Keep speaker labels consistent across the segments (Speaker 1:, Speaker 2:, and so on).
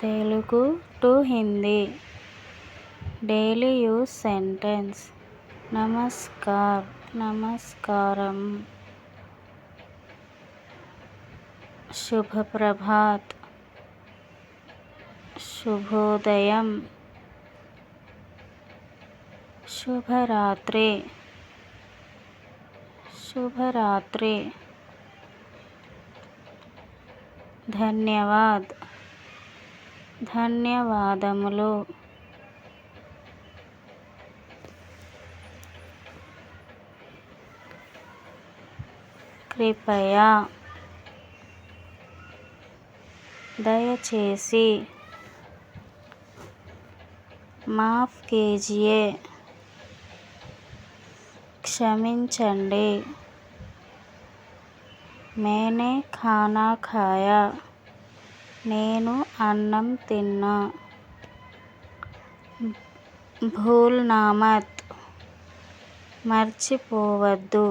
Speaker 1: Telugu to Hindi. Daily use sentence. Namaskar నమస్కారం. శుభప్రభాత్. శుభోదయం. శుభరాత్రి. శుభరాత్రి. ధన్యవాద్. ధన్యవాదములు. కృపయా. దయచేసి మాఫ్ కీజియే క్షమించండి. మేనే ఖానా ఖాయా. నేను అన్నం తిన్నా. భూల్ నామత్. మర్చిపోవద్దు.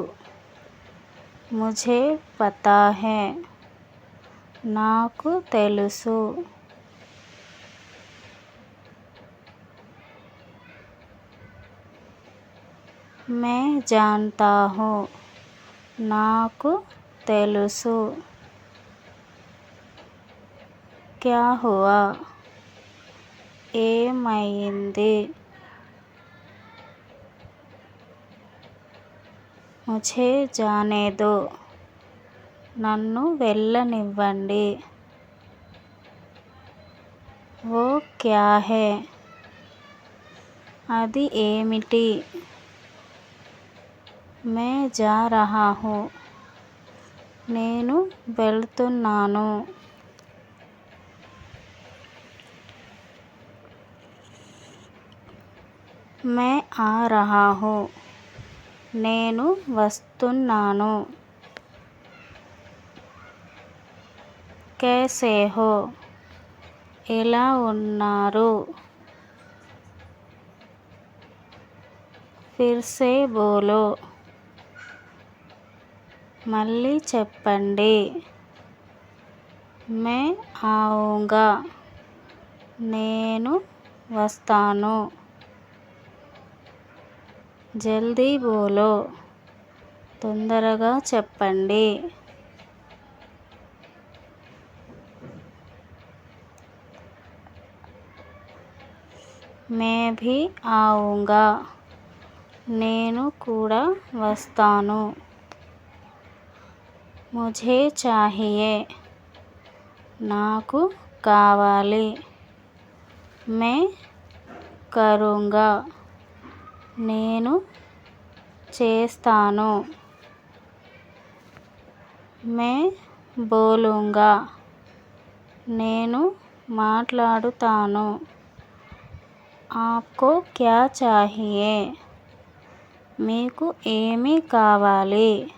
Speaker 1: ముఝే పతా హై నాకు తెలుసు. మే జాన్తా హూ నాకు తెలుసు. క్యా హువా ఏమైంది ముఝే జానేదో నన్ను వెళ్ళనివ్వండి ఓ క్యా హే అది ఏమిటి మే జా రహా హూ నేను వెళ్తున్నాను మే ఆ రహా హూ నేను వస్తున్నాను. కేసే హో ఎలా ఉన్నారు? ఫిర్సే బోలో మళ్ళీ చెప్పండి. మే ఆవుగా. నేను వస్తాను. జల్దీ బోలో. తొందరగా చెప్పండి. మే భీ నేను కూడా వస్తాను. ముఝే చాహియే. నాకు కావాలి. మే కరుంగా. నేను చేస్తాను. మే బోలూంగా నేను మాట్లాడుతాను. ఆప్కో క్యా చాహియే? మీకు ఏమి కావాలి?